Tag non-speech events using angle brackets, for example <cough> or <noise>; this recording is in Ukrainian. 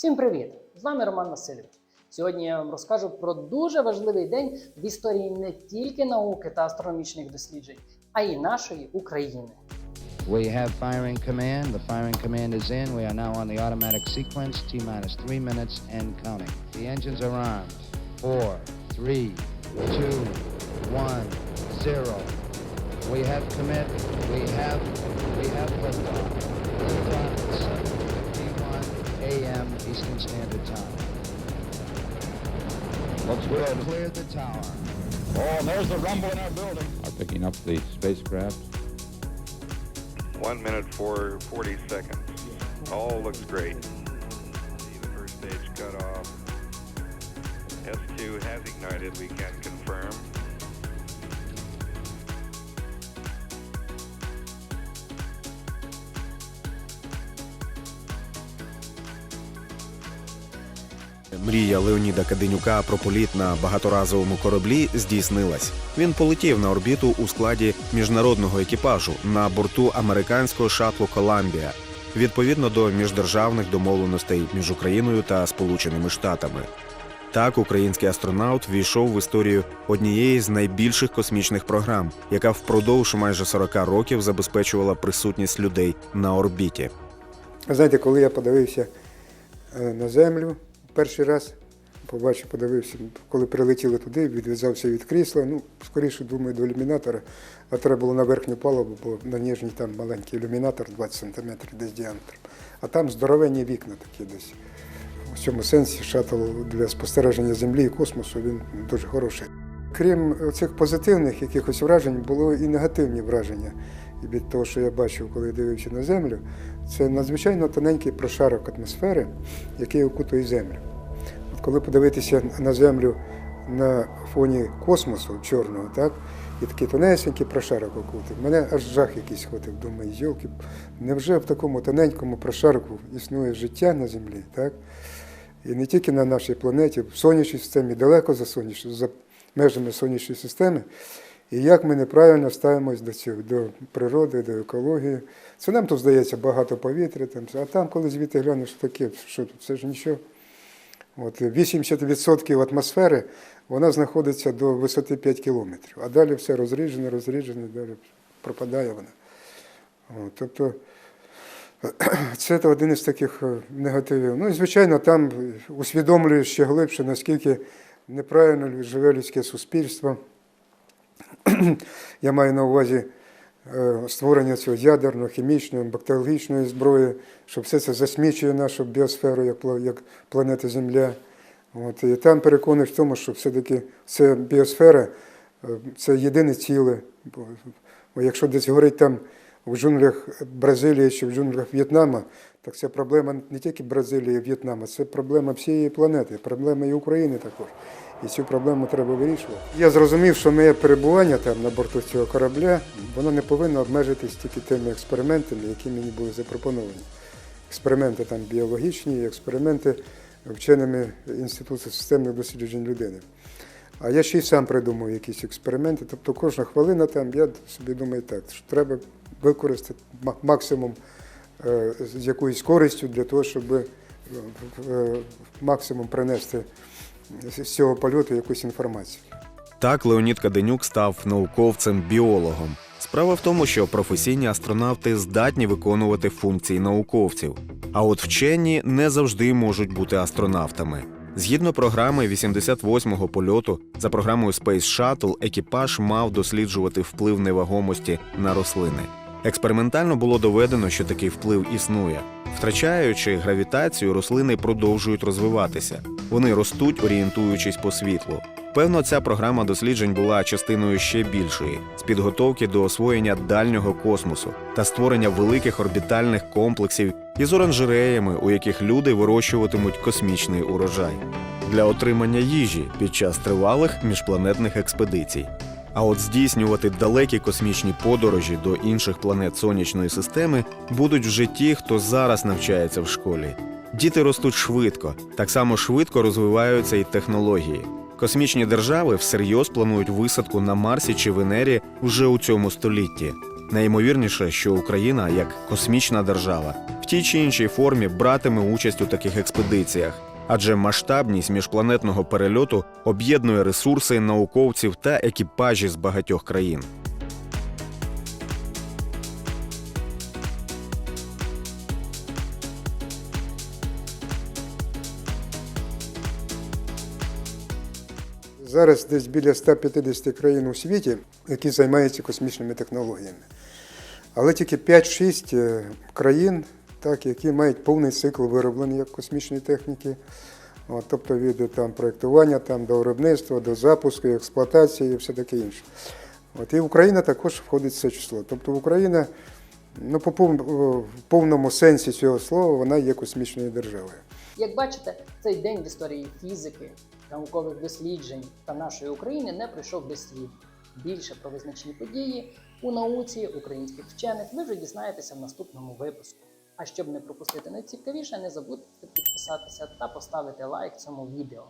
Всім привіт! З вами Роман Васильович. Сьогодні я вам розкажу про дуже важливий день в історії не тільки науки та астрономічних досліджень, а й нашої України. We have firing command. The firing command is in. We are now on the automatic sequence. T minus three minutes and counting. The engines are armed. Four, three, two, one, zero. We have commit. We have. We have Looks We have good. cleared the tower. Oh, and there's the rumble in our building. are picking up the spacecraft. One minute for 40 seconds. All looks great. See the first stage cut off. S2 has ignited, we can confirm. Мрія Леоніда Каденюка про політ на багаторазовому кораблі здійснилась. Він полетів на орбіту у складі міжнародного екіпажу на борту американського шатлу Коламбія відповідно до міждержавних домовленостей між Україною та Сполученими Штатами. Так, український астронавт війшов в історію однієї з найбільших космічних програм, яка впродовж майже 40 років забезпечувала присутність людей на орбіті. Знаєте, коли я подивився е, на землю перший раз, побачив, подивився, коли прилетіли туди, відв'язався від крісла. Ну, скоріше думаю, до ілюмінатора, а треба було на верхню палубу, бо на нижній там маленький ілюмінатор 20 см десь діаметром. А там здоровенні вікна такі десь. У цьому сенсі шаттл для спостереження землі і космосу він дуже хороший. Крім цих позитивних якихось вражень, було і негативні враження І від того, що я бачив, коли дивився на землю. Це надзвичайно тоненький прошарок атмосфери, який окутує землю. От коли подивитися на землю на фоні космосу чорного, так, і такий тонесенький прошарок окутив, мене аж жах якийсь ходив. Думаю, йолки, невже в такому тоненькому прошарку існує життя на землі, так? І не тільки на нашій планеті, в сонячній системі, далеко за сонячною, за межами сонячної системи. І як ми неправильно ставимось до цього, до природи, до екології. Це нам тут здається багато повітря, там, а там, коли звідти глянеш, таке, що тут, це ж нічого. От, 80% атмосфери вона знаходиться до висоти 5 кілометрів, а далі все розріджене, розріджене, далі пропадає вона. От, тобто <clears throat> це один із таких е, негативів. Ну і звичайно, там усвідомлюєш ще глибше, наскільки неправильно живе людське суспільство. <clears throat> Я маю на увазі е, створення цього ядерного, хімічної, бактеріологічної зброї, що все це засмічує нашу біосферу як, як планета Земля. От, і там переконаний в тому, що все-таки це біосфера е, це єдине ціле. Бо, якщо десь говорить там в джунглях Бразилії чи в джунглях В'єтнама, так це проблема не тільки Бразилії і В'єтнама, це проблема всієї планети, проблема і України також. І цю проблему треба вирішувати. Я зрозумів, що моє перебування там на борту цього корабля, воно не повинно обмежитись тільки тими експериментами, які мені були запропоновані. Експерименти там біологічні, експерименти вченими Інституту системних досліджень людини. А я ще й сам придумав якісь експерименти. Тобто кожна хвилина там, я собі думаю так, що треба використати максимум е, з якоюсь користю для того, щоб е, максимум принести з цього польоту якусь інформацію. Так Леонід Каденюк став науковцем-біологом. Справа в тому, що професійні астронавти здатні виконувати функції науковців, а от вчені не завжди можуть бути астронавтами. Згідно програми 88-го польоту за програмою Space Shuttle, екіпаж мав досліджувати вплив невагомості на рослини. Експериментально було доведено, що такий вплив існує. Втрачаючи гравітацію, рослини продовжують розвиватися. Вони ростуть, орієнтуючись по світлу. Певно, ця програма досліджень була частиною ще більшої з підготовки до освоєння дальнього космосу та створення великих орбітальних комплексів із оранжереями, у яких люди вирощуватимуть космічний урожай для отримання їжі під час тривалих міжпланетних експедицій. А от здійснювати далекі космічні подорожі до інших планет сонячної системи будуть вже ті, хто зараз навчається в школі. Діти ростуть швидко, так само швидко розвиваються і технології. Космічні держави всерйоз планують висадку на Марсі чи Венері вже у цьому столітті. Найімовірніше, що Україна, як космічна держава, в тій чи іншій формі братиме участь у таких експедиціях, адже масштабність міжпланетного перельоту об'єднує ресурси науковців та екіпажі з багатьох країн. Зараз десь біля 150 країн у світі, які займаються космічними технологіями. Але тільки 5-6 е, країн, так, які мають повний цикл вироблення космічної техніки. От, тобто від там, проєктування там, до виробництва, до запуску, експлуатації і все таке інше. От, і Україна також входить в це число. Тобто Україна ну, по повному сенсі цього слова вона є космічною державою. Як бачите, цей день в історії фізики, наукових досліджень та нашої України не пройшов без слів. Більше про визначні події у науці українських вчених ви вже дізнаєтеся в наступному випуску. А щоб не пропустити найцікавіше, не забудьте підписатися та поставити лайк цьому відео.